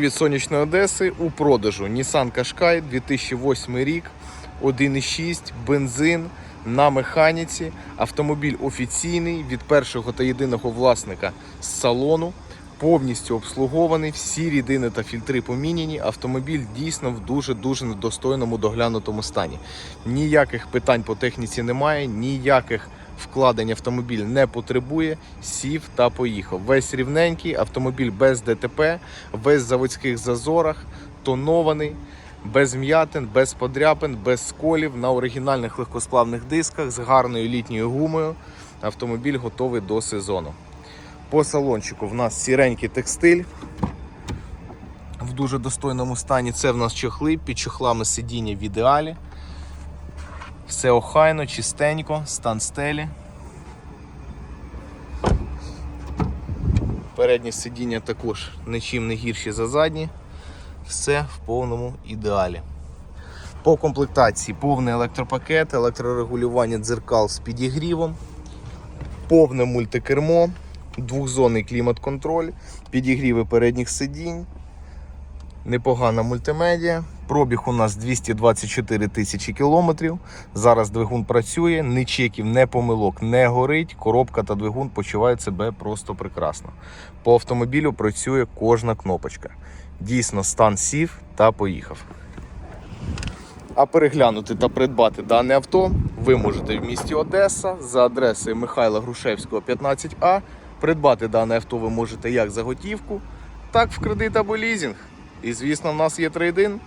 Від сонячної Одеси у продажу Nissan Qashqai 2008 рік, 1,6, бензин на механіці. Автомобіль офіційний від першого та єдиного власника з салону. Повністю обслугований, всі рідини та фільтри поміняні. Автомобіль дійсно в дуже-дуже недостойному доглянутому стані. Ніяких питань по техніці немає, ніяких вкладень автомобіль не потребує. Сів та поїхав. Весь рівненький, автомобіль без ДТП, весь в заводських зазорах, тонований. Без м'ятин, без подряпин, без сколів на оригінальних легкосплавних дисках з гарною літньою гумою. Автомобіль готовий до сезону. По салончику в нас сіренький текстиль в дуже достойному стані. Це в нас чохли, під чохлами сидіння в ідеалі. Все охайно, чистенько, стан стелі. Передні сидіння також нічим не гірші за задні. Все в повному ідеалі. По комплектації повний електропакет, електрорегулювання дзеркал з підігрівом, повне мультикермо, двохзонний клімат-контроль, підігріви передніх сидінь, непогана мультимедіа. Пробіг у нас 224 тисячі кілометрів. Зараз двигун працює, ні чеків, ні помилок не горить. Коробка та двигун почувають себе просто прекрасно. По автомобілю працює кожна кнопочка. Дійсно, стан сів та поїхав. А переглянути та придбати дане авто ви можете в місті Одеса за адресою Михайла Грушевського, 15А. Придбати дане авто ви можете як за готівку, так в кредит або лізинг. І звісно, в нас є трейдин.